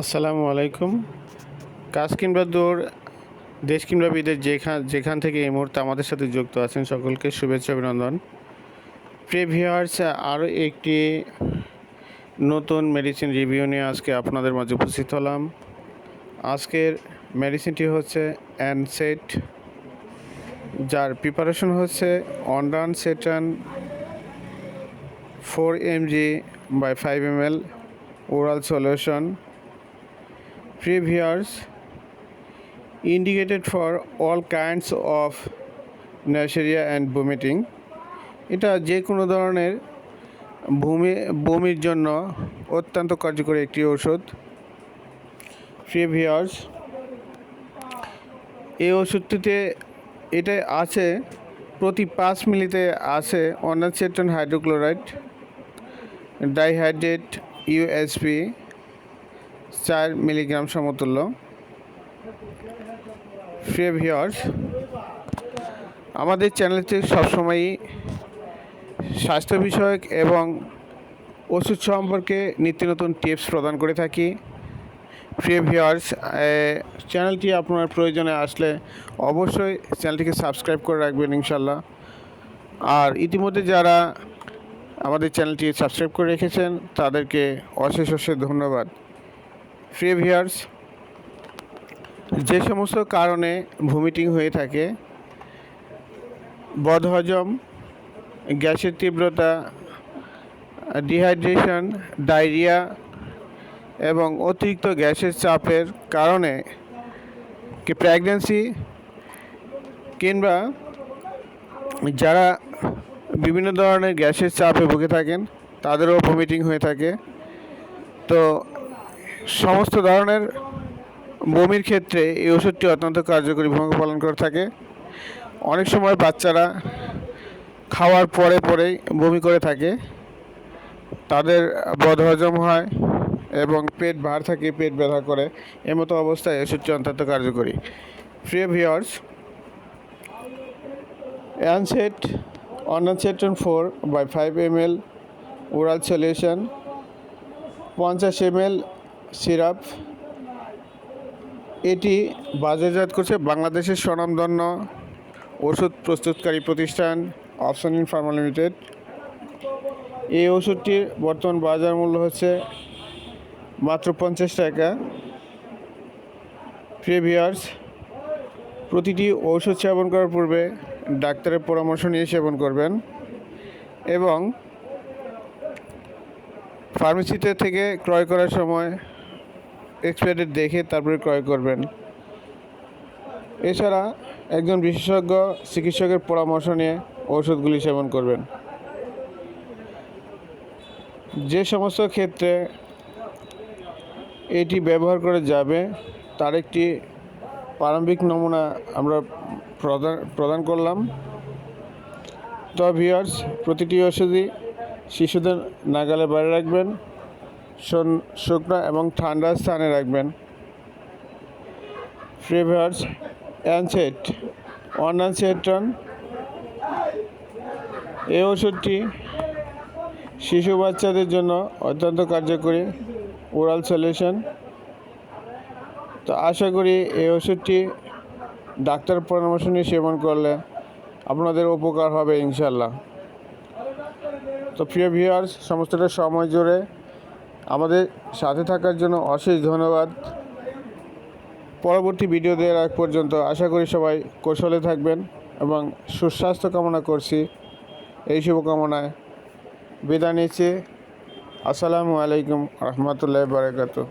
আসসালামু আলাইকুম। কাজ কিংবা দৌড়, দেশ কিংবা বিদেশ, যেখান যেখান থেকে এই মুহূর্তে আমাদের সাথে যুক্ত আছেন সকলকে শুভেচ্ছা, অভিনন্দন। প্রিভিয়ার্স আরও একটি নতুন মেডিসিন রিভিউ নিয়ে আজকে আপনাদের মাঝে উপস্থিত হলাম। আজকের মেডিসিনটি হচ্ছে অ্যানসেট যার প্রিপারেশন হচ্ছে ondansetron four M G by five M L oral solution previous indicated for all kinds of nausea and vomiting. এটা যে কোনো ধরনের ভূমি, বমির জন্য অত্যন্ত কার্যকরী একটি ওষুধ প্রিভিয়ার্স এই ওষুধটিতে এটা আছে, প্রতি পাঁচ মিলিতে আছে অনাসেটন হাইড্রোক্লোরাইড ডাইহাইড্রেট ইউএসপি চার মিলিগ্রাম সমতুল্য। ফ্রেভিয়ার্স আমাদের চ্যানেলটি সবসময়ই স্বাস্থ্য বিষয়ক এবং ওষুধ সম্পর্কে নিত্য নতুন টিপস প্রদান করে থাকি। ফ্রেভিয়ার্স চ্যানেলটি আপনার প্রয়োজনে আসলে অবশ্যই চ্যানেলটিকে সাবস্ক্রাইব করে রাখবেন ইনশাল্লাহ আর ইতিমধ্যে যারা আমাদের চ্যানেলটি সাবস্ক্রাইব করে রেখেছেন, তাদেরকে অশেষ অশেষ ধন্যবাদ। প্রিভিয়ার্স যে সমস্ত কারণে ভমিটিং হয়ে থাকে, বদহজম, গ্যাসের তীব্রতা ডিহাইড্রেশন ডায়রিয়া এবং অতিরিক্ত গ্যাসের চাপের কারণে কি প্রেগন্যান্সি কিংবা যারা বিভিন্ন ধরনের গ্যাসের চাপে ভুগে থাকেন, তাদেরও ভমিটিং হয়ে থাকে। তো সমস্ত ধরনের বমির ক্ষেত্রে এই ওষুধটি অত্যন্ত কার্যকরী ভূমিকা পালন করে থাকে। অনেক সময় বাচ্চারা খাওয়ার পরে পরেই বমি করে থাকে। তাদের বদহজম হয় এবং পেট ভার থাকে, পেট ব্যথা করে। এমতো অবস্থায় ওষুধটি অত্যন্ত কার্যকরী। প্রিয় viewers Anset ondansetron four by five M L oral solution পঞ্চাশ এম এল সিরাপ। এটি বাজারজাত করছে বাংলাদেশের স্বনামধন্য ওষুধ প্রস্তুতকারী প্রতিষ্ঠান অপশন ইন ফার্মা লিমিটেড। এই ওষুধটির বর্তমান বাজার মূল্য হচ্ছে মাত্র পঞ্চাশ টাকা। প্রিভিয়ার্স, প্রতিটি ঔষধ সেবন করার পূর্বে ডাক্তারের পরামর্শ নিয়ে সেবন করবেন এবং ফার্মেসিতে থেকে ক্রয় করার সময় এক্সপায়ারি দেখে তারপরে ক্রয় করবেন। এছাড়া একজন বিশেষজ্ঞ চিকিৎসকের পরামর্শ নিয়ে ওষুধগুলি সেবন করবেন। যে সমস্ত ক্ষেত্রে এটি ব্যবহার করা যাবে, তার একটি প্রারম্ভিক নমুনা আমরা প্রদান প্রদান করলাম। তো প্রতিটি ওষুধই শিশুদের নাগালে বাইরে রাখবেন। শুকনো এবং ঠান্ডা স্থানে রাখবেন। ফ্রিভার্স অ্যানসেট অনানসেটন এই ওষুধটি শিশু বাচ্চাদের জন্য অত্যন্ত কার্যকরী ওরাল সলিউশন। তো আশা করি এই ওষুধটি ডাক্তার পরামর্শ নিয়ে সেবন করলে আপনাদের উপকার হবে ইনশাল্লাহ তো প্রিয় ভিউয়ার্স, সমস্তটা সময় জুড়ে আমাদের সাথে থাকার জন্য অশেষ ধন্যবাদ। পরবর্তী ভিডিও দেওয়ার আগ পর্যন্ত আশা করি সবাই কৌশলে থাকবেন এবং সুস্বাস্থ্য কামনা করছি। এই শুভকামনায় বিদায় নিচ্ছি। আসসালামু আলাইকুম রহমতুল্লাহ বারকাতু